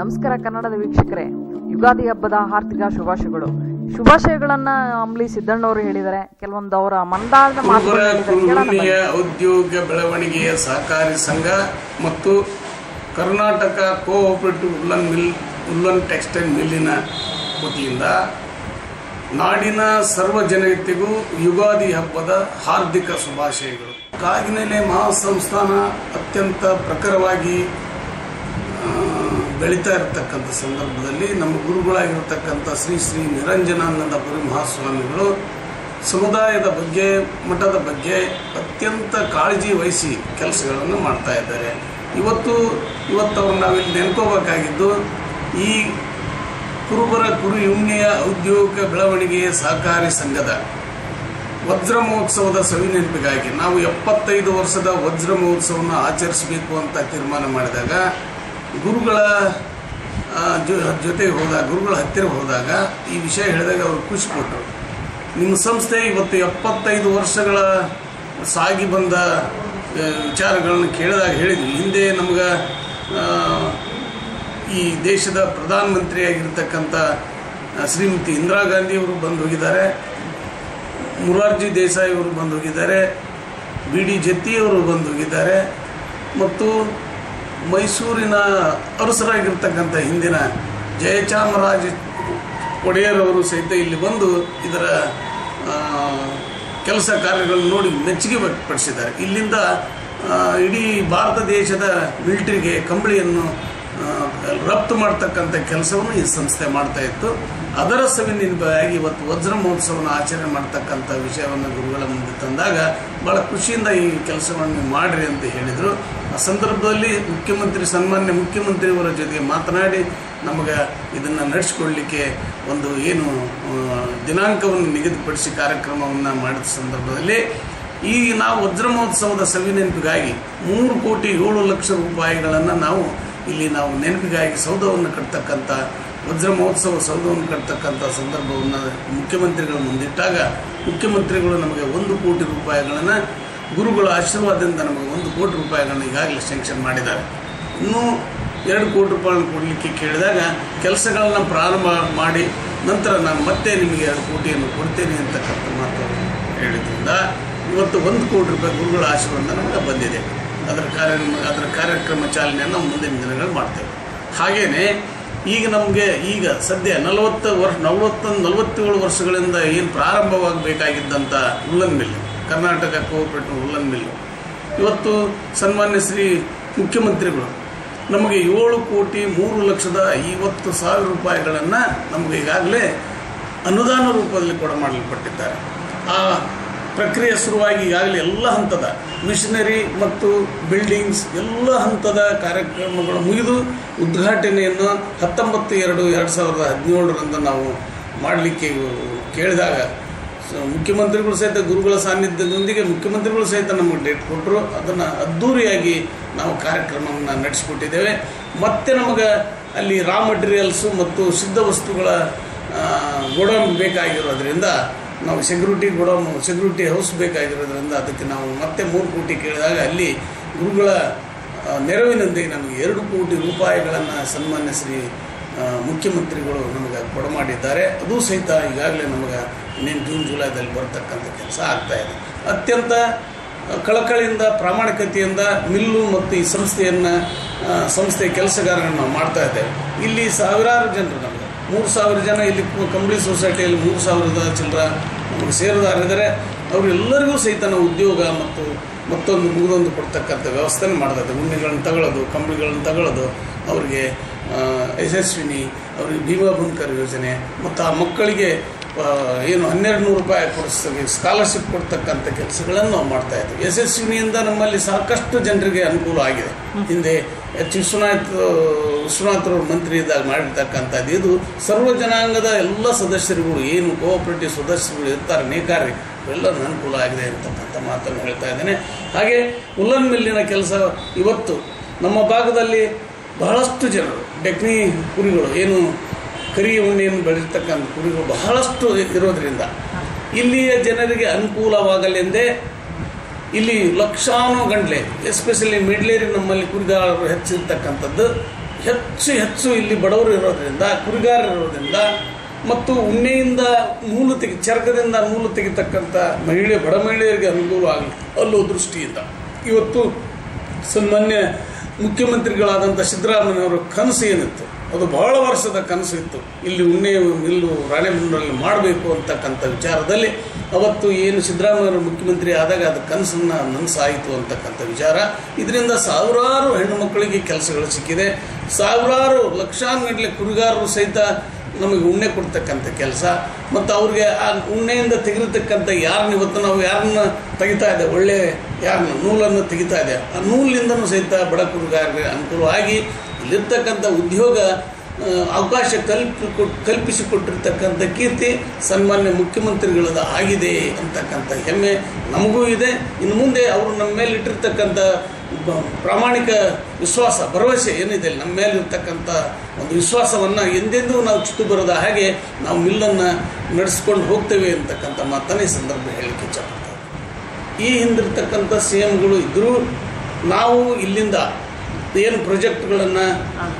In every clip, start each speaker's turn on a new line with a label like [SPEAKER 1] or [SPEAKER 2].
[SPEAKER 1] ನಮಸ್ಕಾರ ಕನ್ನಡದ ವೀಕ್ಷಕರೇ. ಯುಗಾದಿ ಹಬ್ಬದ ಆರ್ಥಿಕ ಶುಭಾಶಯಗಳು. ಶುಭಾಶಯಗಳನ್ನ ಅಂಬ್ಲಿ ಸಿದ್ದಣ್ಣವರು ಹೇಳಿದರೆ ಕೆಲವೊಂದು ಅವರ
[SPEAKER 2] ಮಂದಾಳದ
[SPEAKER 1] ಮಾತುಗಳು
[SPEAKER 2] ಉದ್ಯೋಗ ಬೆಳವಣಿಗೆಯ ಸಹಕಾರಿ ಸಂಘ ಮತ್ತು Karnataka cooperative woollen mill woollen textile ಮಿಲ್ಲಿನ ವತಿಯಿಂದ ನಾಡಿನ ಸರ್ವ ಜನತೆಗೂ ಯುಗಾದಿ ಹಬ್ಬದ ಹಾರ್ದಿಕ ಶುಭಾಶಯಗಳು. ಕಾಗಿನೆಲೆ ಮಹಾಸಂಸ್ಥಾನ ಅತ್ಯಂತ ಪ್ರಖರವಾಗಿ ಬೆಳೀತಾ ಇರತಕ್ಕಂಥ ಸಂದರ್ಭದಲ್ಲಿ ನಮ್ಮ ಗುರುಗಳಾಗಿರ್ತಕ್ಕಂಥ ಶ್ರೀ ಶ್ರೀ ನಿರಂಜನಾನಂದಪುರಿ ಮಹಾಸ್ವಾಮಿಗಳು ಸಮುದಾಯದ ಬಗ್ಗೆ, ಮಠದ ಬಗ್ಗೆ ಅತ್ಯಂತ ಕಾಳಜಿ ವಹಿಸಿ ಕೆಲಸಗಳನ್ನು ಮಾಡ್ತಾ ಇದ್ದಾರೆ. ಇವತ್ತು ಇವತ್ತು ಅವ್ರು ನಾವಿಲ್ಲಿ ನೆನ್ಕೋಬೇಕಾಗಿದ್ದು, ಈ ಕುರುಬರ ಕುರು ಯುಮ್ನೆಯ ಔದ್ಯೋಗಿಕ ಬೆಳವಣಿಗೆಯ ಸಹಕಾರಿ ಸಂಘದ ವಜ್ರ ಮಹೋತ್ಸವದ ಸವಿನೆನಪಿಗಾಗಿ ನಾವು ಎಪ್ಪತ್ತೈದು ವರ್ಷದ ವಜ್ರ ಮಹೋತ್ಸವವನ್ನು ಆಚರಿಸಬೇಕು ಅಂತ ತೀರ್ಮಾನ ಮಾಡಿದಾಗ ಗುರುಗಳ ಜೊತೆಗೆ ಹೋದಾಗ, ಗುರುಗಳ ಹತ್ತಿರ ಹೋದಾಗ ಈ ವಿಷಯ ಹೇಳಿದಾಗ ಅವರು ಖುಷಿ ಕೊಟ್ಟರು ನಿಮ್ಮ ಸಂಸ್ಥೆ ಇವತ್ತು ಎಪ್ಪತ್ತೈದು ವರ್ಷಗಳ ಸಾಗಿ ಬಂದ ವಿಚಾರಗಳನ್ನು ಕೇಳಿದಾಗ ಹೇಳಿದ್ವಿ. ಹಿಂದೆ ನಮ್ಗೆ ಈ ದೇಶದ ಪ್ರಧಾನಮಂತ್ರಿಯಾಗಿರ್ತಕ್ಕಂಥ ಶ್ರೀಮತಿ ಇಂದಿರಾ ಗಾಂಧಿಯವರು ಬಂದು ಹೋಗಿದ್ದಾರೆ. ಮುರಾರ್ಜಿ ದೇಸಾಯಿ ಅವರು ಬಂದು ಹೋಗಿದ್ದಾರೆ. ಬಿ ಡಿ ಜತ್ತಿಯವರು ಬಂದು ಹೋಗಿದ್ದಾರೆ. ಮತ್ತು ಮೈಸೂರಿನ ಅರಸರಾಗಿರ್ತಕ್ಕಂಥ ಹಿಂದಿನ ಜಯಚಾಮರಾಜ ಒಡೆಯರವರು ಸಹಿತ ಇಲ್ಲಿ ಬಂದು ಇದರ ಕೆಲಸ ಕಾರ್ಯಗಳನ್ನು ನೋಡಿ ಮೆಚ್ಚುಗೆ ವ್ಯಕ್ತಪಡಿಸಿದ್ದಾರೆ. ಇಲ್ಲಿಂದ ಇಡೀ ಭಾರತ ದೇಶದ ಮಿಲಿಟರಿಗೆ ಕಂಬಳಿಯನ್ನು ರಫ್ತು ಮಾಡ್ತಕ್ಕಂಥ ಕೆಲಸವನ್ನು ಈ ಸಂಸ್ಥೆ ಮಾಡ್ತಾ ಇತ್ತು. ಅದರ ಸವಿನೆನಪಾಗಿ ಇವತ್ತು ವಜ್ರ ಮಹೋತ್ಸವವನ್ನು ಆಚರಣೆ ಮಾಡ್ತಕ್ಕಂಥ ವಿಷಯವನ್ನು ಗುರುಗಳ ಮುಂದೆ ತಂದಾಗ ಭಾಳ ಖುಷಿಯಿಂದ ಈ ಕೆಲಸವನ್ನು ಮಾಡ್ರಿ ಅಂತ ಹೇಳಿದರು. ಆ ಸಂದರ್ಭದಲ್ಲಿ ಮುಖ್ಯಮಂತ್ರಿ, ಸನ್ಮಾನ್ಯ ಮುಖ್ಯಮಂತ್ರಿಯವರ ಜೊತೆಗೆ ಮಾತನಾಡಿ ನಮಗೆ ಇದನ್ನು ನಡೆಸಿಕೊಳ್ಳಲಿಕ್ಕೆ ಒಂದು ಏನು ದಿನಾಂಕವನ್ನು ನಿಗದಿಪಡಿಸಿ ಕಾರ್ಯಕ್ರಮವನ್ನು ಮಾಡಿದ ಸಂದರ್ಭದಲ್ಲಿ ಈ ನಾವು ವಜ್ರ ಮಹೋತ್ಸವದ ಸವಿನೆನಪಿಗಾಗಿ ಮೂರು ಕೋಟಿ ಏಳು ಲಕ್ಷ ರೂಪಾಯಿಗಳನ್ನು ನಾವು ಇಲ್ಲಿ ನಾವು ನೆನಪಿಗಾಗಿ ಸೌಧವನ್ನು ಕಟ್ತಕ್ಕಂಥ ವಜ್ರ ಮಹೋತ್ಸವ ಸೌಧವನ್ನು ಕಟ್ಟತಕ್ಕಂಥ ಸಂದರ್ಭವನ್ನು ಮುಖ್ಯಮಂತ್ರಿಗಳ ಮುಂದಿಟ್ಟಾಗ ಮುಖ್ಯಮಂತ್ರಿಗಳು ನಮಗೆ ಒಂದು ಕೋಟಿ ರೂಪಾಯಿಗಳನ್ನು ಗುರುಗಳ ಆಶೀರ್ವಾದದಿಂದ ನಮಗೆ ಒಂದು ಕೋಟಿ ರೂಪಾಯಿಗಳನ್ನು ಈಗಾಗಲೇ ಸ್ಯಾಂಕ್ಷನ್ ಮಾಡಿದ್ದಾರೆ. ಇನ್ನೂ ಎರಡು ಕೋಟಿ ರೂಪಾಯಿಗಳನ್ನು ಕೊಡಲಿಕ್ಕೆ ಕೇಳಿದಾಗ ಕೆಲಸಗಳನ್ನು ಪ್ರಾರಂಭ ಮಾಡಿ ನಂತರ ನಾನು ಮತ್ತೆ ನಿಮಗೆ ಎರಡು ಕೋಟಿಯನ್ನು ಕೊಡ್ತೇನೆ ಅಂತಕ್ಕಂಥ ಮಾತು ಹೇಳಿದ್ರಿಂದ ಇವತ್ತು ಒಂದು ಕೋಟಿ ರೂಪಾಯಿ ಗುರುಗಳ ಆಶೀರ್ವಾದ ನಮಗೆ ಬಂದಿದೆ. ಅದರ ಕಾರ್ಯ ಅದರ ಕಾರ್ಯಕ್ರಮ ಚಾಲನೆಯನ್ನು ಮುಂದಿನ ದಿನಗಳು ಮಾಡ್ತೇವೆ. ಹಾಗೆಯೇ ಈಗ ನಮಗೆ ಈಗ ಸದ್ಯ ನಲವತ್ತು ವರ್ಷ ನಲವತ್ತೊಂದು ನಲವತ್ತೇಳು ವರ್ಷಗಳಿಂದ ಏನು ಪ್ರಾರಂಭವಾಗಬೇಕಾಗಿದ್ದಂಥ woollen mill Karnataka cooperative woollen mill ಇವತ್ತು ಸನ್ಮಾನ್ಯ ಶ್ರೀ ಮುಖ್ಯಮಂತ್ರಿಗಳು ನಮಗೆ ಏಳು ಕೋಟಿ ಮೂರು ಲಕ್ಷದ ಐವತ್ತು ಸಾವಿರ ರೂಪಾಯಿಗಳನ್ನು ನಮಗೆ ಈಗಾಗಲೇ ಅನುದಾನ ರೂಪದಲ್ಲಿ ಕೂಡ ಮಾಡಲ್ಪಟ್ಟಿದ್ದಾರೆ. ಆ ಪ್ರಕ್ರಿಯೆ ಶುರುವಾಗಿ ಈಗಾಗಲೇ ಎಲ್ಲ ಹಂತದ ಮಿಷನರಿ ಮತ್ತು ಬಿಲ್ಡಿಂಗ್ಸ್ ಎಲ್ಲ ಹಂತದ ಕಾರ್ಯಕ್ರಮಗಳು ಮುಗಿದು ಉದ್ಘಾಟನೆಯನ್ನು ಹತ್ತೊಂಬತ್ತು ಎರಡು ಎರಡು ಸಾವಿರದ ಹದಿನೇಳರಂದು ನಾವು ಮಾಡಲಿಕ್ಕೆ ಕೇಳಿದಾಗ ಮುಖ್ಯಮಂತ್ರಿಗಳು ಸಹಿತ ಗುರುಗಳ ಸಾನ್ನಿಧ್ಯದೊಂದಿಗೆ ಮುಖ್ಯಮಂತ್ರಿಗಳು ಸಹಿತ ನಮಗೆ ಡೇಟ್ ಕೊಟ್ಟರು. ಅದನ್ನು ಅದ್ಧೂರಿಯಾಗಿ ನಾವು ಕಾರ್ಯಕ್ರಮವನ್ನು ನಡೆಸಿಕೊಟ್ಟಿದ್ದೇವೆ. ಮತ್ತೆ ನಮಗೆ ಅಲ್ಲಿ ರಾ ಮಟೀರಿಯಲ್ಸು ಮತ್ತು ಸಿದ್ಧ ವಸ್ತುಗಳ ಗೋಡೌನ್ ಬೇಕಾಗಿರೋದ್ರಿಂದ ನಾವು ಸೆಕ್ಯೂರಿಟಿ ಗೋಡೌನ್ ಸೆಕ್ಯೂರಿಟಿ ಹೌಸ್ ಬೇಕಾಗಿರೋದ್ರಿಂದ ಅದಕ್ಕೆ ನಾವು ಮತ್ತೆ ಮೂರು ಕೋಟಿ ಕೇಳಿದಾಗ ಅಲ್ಲಿ ಗುರುಗಳ ನೆರವಿನೊಂದಿಗೆ ನಮಗೆ ಎರಡು ಕೋಟಿ ರೂಪಾಯಿಗಳನ್ನು ಸನ್ಮಾನ್ಯ ಶ್ರೀ ಮುಖ್ಯಮಂತ್ರಿಗಳು ನಮಗೆ ಕೊಡಮಾಡಿದ್ದಾರೆ. ಅದು ಸಹಿತ ಈಗಾಗಲೇ ನಮಗೆ ಇನ್ನೇನು ಜೂನ್, ಜುಲೈದಲ್ಲಿ ಬರತಕ್ಕಂಥ ಕೆಲಸ ಆಗ್ತಾ ಇದೆ. ಅತ್ಯಂತ ಕಳಕಳಿಯಿಂದ, ಪ್ರಾಮಾಣಿಕತೆಯಿಂದ ಮಿಲ್ಲು ಮತ್ತು ಈ ಸಂಸ್ಥೆಯನ್ನು ಸಂಸ್ಥೆಯ ಸಂಸ್ಥೆ ಕೆಲಸಗಾರರನ್ನು ನಾವು ಮಾಡ್ತಾ ಇದ್ದೇವೆ. ಇಲ್ಲಿ ಸಾವಿರಾರು ಜನರು ನಮಗೆ ಮೂರು ಸಾವಿರ ಜನ ಇಲ್ಲಿ ಕಂಬಳಿ ಸೊಸೈಟಿಯಲ್ಲಿ ಮೂರು ಸಾವಿರದ ಚಿಲ್ಲರ ನಮಗೆ ಸೇರುದಾರಿದ್ದಾರೆ ಅವರೆಲ್ಲರಿಗೂ ಸಹಿತ ನಾವು ಉದ್ಯೋಗ ಮತ್ತು ಮತ್ತೊಂದು ಮುಗಿದೊಂದು ಕೊಡ್ತಕ್ಕಂಥ ವ್ಯವಸ್ಥೆನ ಮಾಡ್ತದೆ ಉಣ್ಣೆಗಳನ್ನು ತಗೊಳ್ಳೋದು ಕಂಬಳಿಗಳನ್ನು ತಗೊಳ್ಳೋದು ಅವರಿಗೆ ಯಶಸ್ವಿನಿ ಅವರಿಗೆ ಭೀಮಾ ಬುನ್ಕರ್ ಯೋಜನೆ ಮತ್ತು ಆ ಮಕ್ಕಳಿಗೆ ಏನು ಹನ್ನೆರಡು ನೂರು ರೂಪಾಯಿ ಕೊಡಿಸ್ತೀವಿ ಸ್ಕಾಲರ್ಶಿಪ್ ಕೊಡ್ತಕ್ಕಂಥ ಕೆಲಸಗಳನ್ನು ನಾವು ಮಾಡ್ತಾ ಇದ್ದೀವಿ. ಯಶಸ್ವಿನಿಯಿಂದ ನಮ್ಮಲ್ಲಿ ಸಾಕಷ್ಟು ಜನರಿಗೆ ಅನುಕೂಲ ಆಗಿದೆ. ಹಿಂದೆ ವಿಶ್ವನಾಥ್ ವಿಶ್ವನಾಥ್ರವ್ರು ಮಂತ್ರಿ ಇದ್ದಾಗ ಮಾಡಿರ್ತಕ್ಕಂಥದ್ದು ಇದು ಸರ್ವ ಜನಾಂಗದ ಎಲ್ಲ ಸದಸ್ಯರುಗಳು ಏನು ಕೋಆಪರೇಟಿವ್ ಸದಸ್ಯರುಗಳು ಇರ್ತಾರೆ ನೇಕಾರಿ ಎಲ್ಲ ಅನುಕೂಲ ಆಗಿದೆ ಅಂತಕ್ಕಂಥ ಮಾತನ್ನು ಹೇಳ್ತಾ ಇದ್ದೇನೆ. ಹಾಗೆ ಉಲ್ಲನ್ ಮಿಲ್ಲಿನ ಕೆಲಸ ಇವತ್ತು ನಮ್ಮ ಭಾಗದಲ್ಲಿ ಬಹಳಷ್ಟು ಜನರು, ಡೆಕ್ನಿ ಕುರಿಗಳು, ಏನು ಕರಿ ಉಣ್ಣೆಯನ್ನು ಬೆಳೆದಿರ್ತಕ್ಕಂಥ ಕುರಿಗಳು ಬಹಳಷ್ಟು ಇರೋದರಿಂದ ಇಲ್ಲಿಯ ಜನರಿಗೆ ಅನುಕೂಲವಾಗಲೆಂದೇ ಇಲ್ಲಿ ಲಕ್ಷಾನು ಗಂಟ್ಲೆ ಎಸ್ಪೆಷಲಿ ಮಿಡ್ಲೇರಿ ನಮ್ಮಲ್ಲಿ ಕುರಿದಾರರು ಹೆಚ್ಚಿರ್ತಕ್ಕಂಥದ್ದು. ಹೆಚ್ಚು ಹೆಚ್ಚು ಇಲ್ಲಿ ಬಡವರು ಇರೋದರಿಂದ, ಕುರಿಗಾರರು ಇರೋದ್ರಿಂದ, ಮತ್ತು ಉಣ್ಣೆಯಿಂದ ನೂಲು ತೆಗಿ ಚರಕದಿಂದ ನೂಲು ತೆಗಿತಕ್ಕಂಥ ಮಹಿಳೆ, ಬಡ ಮಹಿಳೆಯರಿಗೆ ಅನುಕೂಲ ಆಗಲಿ, ಅಲ್ಲೋ ದೃಷ್ಟಿಯಿಂದ. ಇವತ್ತು ಸನ್ಮಾನ್ಯ ಮುಖ್ಯಮಂತ್ರಿಗಳಾದಂಥ ಸಿದ್ದರಾಮಯ್ಯನವರ ಕನಸು ಏನಿತ್ತು? ಅದು ಬಹಳ ವರ್ಷದ ಕನಸು ಇತ್ತು. ಇಲ್ಲಿ ಉಣ್ಣೆ ಮಿಲ್ಲು ರಾಣೆಬೆನ್ನೂರಲ್ಲಿ ಮಾಡಬೇಕು ಅಂತಕ್ಕಂಥ ವಿಚಾರದಲ್ಲಿ ಅವತ್ತು ಏನು ಸಿದ್ದರಾಮಯ್ಯವರು ಮುಖ್ಯಮಂತ್ರಿ ಆದಾಗ ಅದು ಕನಸನ್ನು ನನಸಾಯಿತು ಅಂತಕ್ಕಂಥ ವಿಚಾರ. ಇದರಿಂದ ಸಾವಿರಾರು ಹೆಣ್ಣು ಮಕ್ಕಳಿಗೆ ಕೆಲಸಗಳು ಸಿಕ್ಕಿದೆ. ಸಾವಿರಾರು ಲಕ್ಷಾನುಗಟ್ಟಲೆ ಕುರಿಗಾರರು ಸಹಿತ ನಮಗೆ ಉಣ್ಣೆ ಕೊಡ್ತಕ್ಕಂಥ ಕೆಲಸ. ಮತ್ತು ಅವ್ರಿಗೆ ಆ ಉಣ್ಣೆಯಿಂದ ತೆಗಿರತಕ್ಕಂಥ ಯಾರನ್ನ ಇವತ್ತು ನಾವು ಯಾರನ್ನ ತೆಗಿತಾ ಇದೆ ಒಳ್ಳೆ ಯಾರನ್ನ ನೂಲನ್ನು ತೆಗಿತಾ ಇದೆ ಆ ನೂಲಿನಿಂದನೂ ಸಹಿತ ಬಡ ಕುರುಗಾರರಿಗೆ ಅನುಕೂಲವಾಗಿ ಇಲ್ಲಿರ್ತಕ್ಕಂಥ ಉದ್ಯೋಗ ಅವಕಾಶ ಕಲ್ಪಿ ಕೊಟ್, ಕಲ್ಪಿಸಿಕೊಟ್ಟಿರ್ತಕ್ಕಂಥ ಕೀರ್ತಿ ಸನ್ಮಾನ್ಯ ಮುಖ್ಯಮಂತ್ರಿಗಳದ ಆಗಿದೆ ಅಂತಕ್ಕಂಥ ಹೆಮ್ಮೆ ನಮಗೂ ಇದೆ. ಇನ್ನು ಮುಂದೆ ಅವರು ನಮ್ಮ ಮೇಲೆ ಇಟ್ಟಿರ್ತಕ್ಕಂಥ ಪ್ರಾಮಾಣಿಕ ವಿಶ್ವಾಸ, ಭರವಸೆ ಏನಿದೆ ನಮ್ಮ ಮೇಲೆ ಇರ್ತಕ್ಕಂಥ ಒಂದು ವಿಶ್ವಾಸವನ್ನು ಎಂದೆಂದೂ ನಾವು ಚಿತ್ತು ಬರೋದ ಹಾಗೆ ನಾವು ಮಿಲ್ಲನ್ನು ನಡೆಸ್ಕೊಂಡು ಹೋಗ್ತೇವೆ ಅಂತಕ್ಕಂಥ ಮಾತನ್ನು ಈ ಸಂದರ್ಭ ಹೇಳಲಿಕ್ಕೆ ಇಚ್ಛಪಡ್ತಾರೆ ಈ ಹಿಂದಿರ್ತಕ್ಕಂಥ ಸಿ ಎಮ್ಗಳು ಇದ್ದರೂ ನಾವು ಇಲ್ಲಿಂದ ಏನು ಪ್ರೊಜೆಕ್ಟ್ಗಳನ್ನು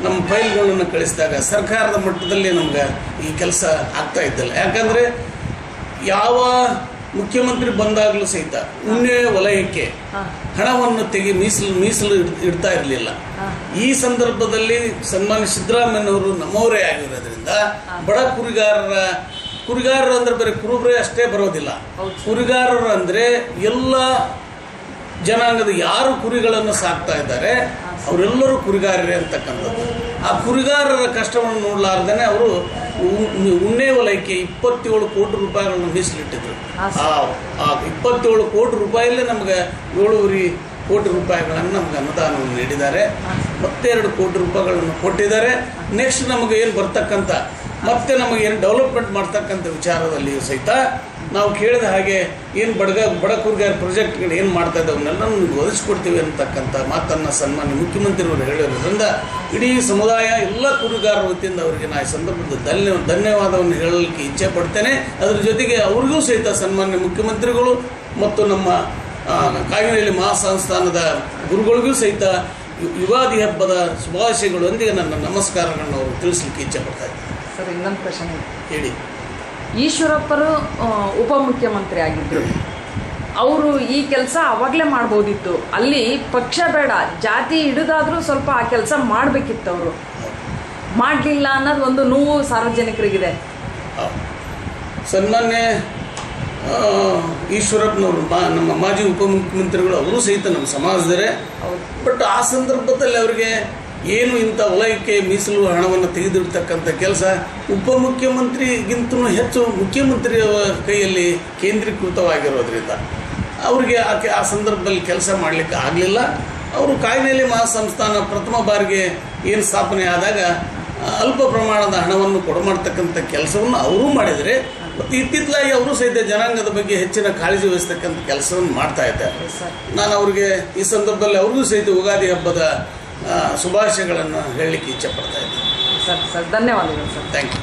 [SPEAKER 2] ನಮ್ಮ ಫೈಲ್ಗಳನ್ನು ಕಳಿಸಿದಾಗ ಸರ್ಕಾರದ ಮಟ್ಟದಲ್ಲಿ ನಮ್ಗೆ ಈ ಕೆಲಸ ಆಗ್ತಾ ಇದ್ದಿಲ್ಲ. ಯಾಕಂದರೆ ಯಾವ ಮುಖ್ಯಮಂತ್ರಿ ಬಂದಾಗಲೂ ಸಹಿತ ಉಣ್ಣೆ ವಲಯಕ್ಕೆ ಹಣವನ್ನು ತೆಗಿ ಮೀಸಲು ಮೀಸಲು ಇಡ್- ಇಡ್ತಾ ಇರಲಿಲ್ಲ. ಈ ಸಂದರ್ಭದಲ್ಲಿ ಸನ್ಮಾನ್ಯ ಸಿದ್ದರಾಮಯ್ಯನವರು ನಮ್ಮವರೇ ಆಗಿರೋದ್ರಿಂದ ಬಡ ಕುರಿಗಾರರ ಕುರಿಗಾರರು ಅಂದರೆ ಬರೀ ಕುರುಬರೇ ಅಷ್ಟೇ ಬರೋದಿಲ್ಲ. ಕುರಿಗಾರರು ಅಂದರೆ ಎಲ್ಲ ಜನಾಂಗದ ಯಾರು ಕುರಿಗಳನ್ನು ಸಾಕ್ತಾ ಇದ್ದಾರೆ ಅವರೆಲ್ಲರೂ ಕುರಿಗಾರರೇ ಅಂತಕ್ಕಂಥದ್ದು. ಆ ಕುರಿಗಾರರ ಕಷ್ಟವನ್ನು ನೋಡಲಾರ್ದೇನೆ ಅವರು ಉಣ್ಣೆ ವಲಯಕ್ಕೆ ಇಪ್ಪತ್ತೇಳು ಕೋಟಿ ರೂಪಾಯಿಗಳನ್ನು ಮೀಸಲಿಟ್ಟಿದ್ರು. ಆ ಆ ಇಪ್ಪತ್ತೇಳು ಕೋಟಿ ರೂಪಾಯಲ್ಲೇ ನಮಗೆ ಏಳುವರಿ ಕೋಟಿ ರೂಪಾಯಿಗಳನ್ನು ನಮ್ಗೆ ಅನುದಾನವನ್ನು ನೀಡಿದ್ದಾರೆ. ಮತ್ತೆರಡು ಕೋಟಿ ರೂಪಾಯಿಗಳನ್ನು ಕೊಟ್ಟಿದ್ದಾರೆ. ನೆಕ್ಸ್ಟ್ ನಮಗೆ ಏನು ಬರ್ತಕ್ಕಂಥ ಮತ್ತೆ ನಮಗೆ ಏನು ಡೆವಲಪ್ಮೆಂಟ್ ಮಾಡ್ತಕ್ಕಂಥ ವಿಚಾರದಲ್ಲಿಯೂ ಸಹಿತ ನಾವು ಕೇಳಿದ ಹಾಗೆ ಏನು ಬಡಗ ಬಡ ಕುರ್ಗಾರ ಪ್ರಾಜೆಕ್ಟ್ಗಳು ಏನು ಮಾಡ್ತಾ ಇದ್ದಾವೆ ಅವನ್ನೆಲ್ಲ ನಿಮ್ಗೆ ಒದಗಿಸ್ಕೊಡ್ತೀವಿ ಅಂತಕ್ಕಂಥ ಮಾತನ್ನು ಸನ್ಮಾನ್ಯ ಮುಖ್ಯಮಂತ್ರಿಯವರು ಹೇಳಿರೋದ್ರಿಂದ ಇಡೀ ಸಮುದಾಯ ಎಲ್ಲ ಕುರಿಗಾರರ ವತಿಯಿಂದ ಅವರಿಗೆ ನಾ ಈ ಸಂದರ್ಭದಲ್ಲಿ ಧನ್ಯ ಧನ್ಯವಾದವನ್ನು ಹೇಳಲಿಕ್ಕೆ ಇಚ್ಛೆ ಪಡ್ತೇನೆ. ಅದರ ಜೊತೆಗೆ ಅವ್ರಿಗೂ ಸಹಿತ ಸನ್ಮಾನ್ಯ ಮುಖ್ಯಮಂತ್ರಿಗಳು ಮತ್ತು ನಮ್ಮ ಆ, ಕಾಗಿನೆಲೆ ಮಹಾಸಂಸ್ಥಾನದ ಗುರುಗಳಿಗೂ ಸಹಿತ ಯುಗಾದಿ ಹಬ್ಬದ ಶುಭಾಶಯಗಳೊಂದಿಗೆ ನನ್ನ ನಮಸ್ಕಾರಗಳನ್ನು ಅವರು ತಿಳಿಸ್ಲಿಕ್ಕೆ ಇಚ್ಛೆ ಪಡ್ತಾ ಇದ್ದಾರೆ
[SPEAKER 1] ಸರ್ ಇನ್ನೊಂದು ಪ್ರಶ್ನೆ.
[SPEAKER 2] ಹೇಳಿ.
[SPEAKER 1] ಈಶ್ವರಪ್ಪರು ಉಪಮುಖ್ಯಮಂತ್ರಿ ಆಗಿದ್ದರು ಅವರು ಈ ಕೆಲಸ ಅವಾಗಲೇ ಮಾಡ್ಬೋದಿತ್ತು. ಅಲ್ಲಿ ಪಕ್ಷ ಬೇಡ ಜಾತಿ ಹಿಡಿದಾದರೂ ಸ್ವಲ್ಪ ಆ ಕೆಲಸ ಮಾಡಬೇಕಿತ್ತು ಅವರು. ಮಾಡಲಿಲ್ಲ ಅನ್ನೋದು ಒಂದು ನೋವು ಸಾರ್ವಜನಿಕರಿಗಿದೆ.
[SPEAKER 2] ಸರ್ ಈಶ್ವರಪ್ಪನವರು ಮಾ ನಮ್ಮ ಮಾಜಿ ಉಪಮುಖ್ಯಮಂತ್ರಿಗಳು ಅವರು ಸಹಿತ ನಮ್ಮ ಸಮಾಜದವರೇ.
[SPEAKER 1] ಹೌದು.
[SPEAKER 2] ಬಟ್ ಆ ಸಂದರ್ಭದಲ್ಲಿ ಅವರಿಗೆ ಏನು ಇಂಥ ವಲಯಕ್ಕೆ ಮೀಸಲು ಹಣವನ್ನು ತೆಗೆದಿಡ್ತಕ್ಕಂಥ ಕೆಲಸ ಉಪಮುಖ್ಯಮಂತ್ರಿಗಿಂತಲೂ ಹೆಚ್ಚು ಮುಖ್ಯಮಂತ್ರಿಯ ಕೈಯಲ್ಲಿ ಕೇಂದ್ರೀಕೃತವಾಗಿರೋದ್ರಿಂದ ಅವರಿಗೆ ಆಕೆ ಆ ಸಂದರ್ಭದಲ್ಲಿ ಕೆಲಸ ಮಾಡಲಿಕ್ಕೆ ಆಗಲಿಲ್ಲ. ಅವರು ಕಾಯಿನೆಲೆ ಮಹಾಸಂಸ್ಥಾನ ಪ್ರಥಮ ಬಾರಿಗೆ ಏನು ಸ್ಥಾಪನೆ ಆದಾಗ ಅಲ್ಪ ಪ್ರಮಾಣದ ಹಣವನ್ನು ಕೊಡಮಾಡ್ತಕ್ಕಂಥ ಕೆಲಸವನ್ನು ಅವರೂ ಮಾಡಿದರೆ ಮತ್ತು ಇತ್ತಿತ್ತಲಾಗಿ ಅವರು ಸಹಿತ ಜನಾಂಗದ ಬಗ್ಗೆ ಹೆಚ್ಚಿನ ಕಾಳಜಿ ವಹಿಸ್ತಕ್ಕಂಥ ಕೆಲಸವನ್ನು ಮಾಡ್ತಾ ಇದ್ದಾರೆ. ನಾನು ಅವರಿಗೆ ಈ ಸಂದರ್ಭದಲ್ಲಿ ಅವ್ರಿಗೂ ಸಹಿತ ಯುಗಾದಿ ಹಬ್ಬದ ಶುಭಾಶಯಗಳನ್ನು ಹೇಳಲಿಕ್ಕೆ ಇಚ್ಛೆ ಪಡ್ತಾ ಇದ್ದೀನಿ.
[SPEAKER 1] ಸರ್ ಸರ್ ಧನ್ಯವಾದಗಳು ಸರ್.
[SPEAKER 2] Thank you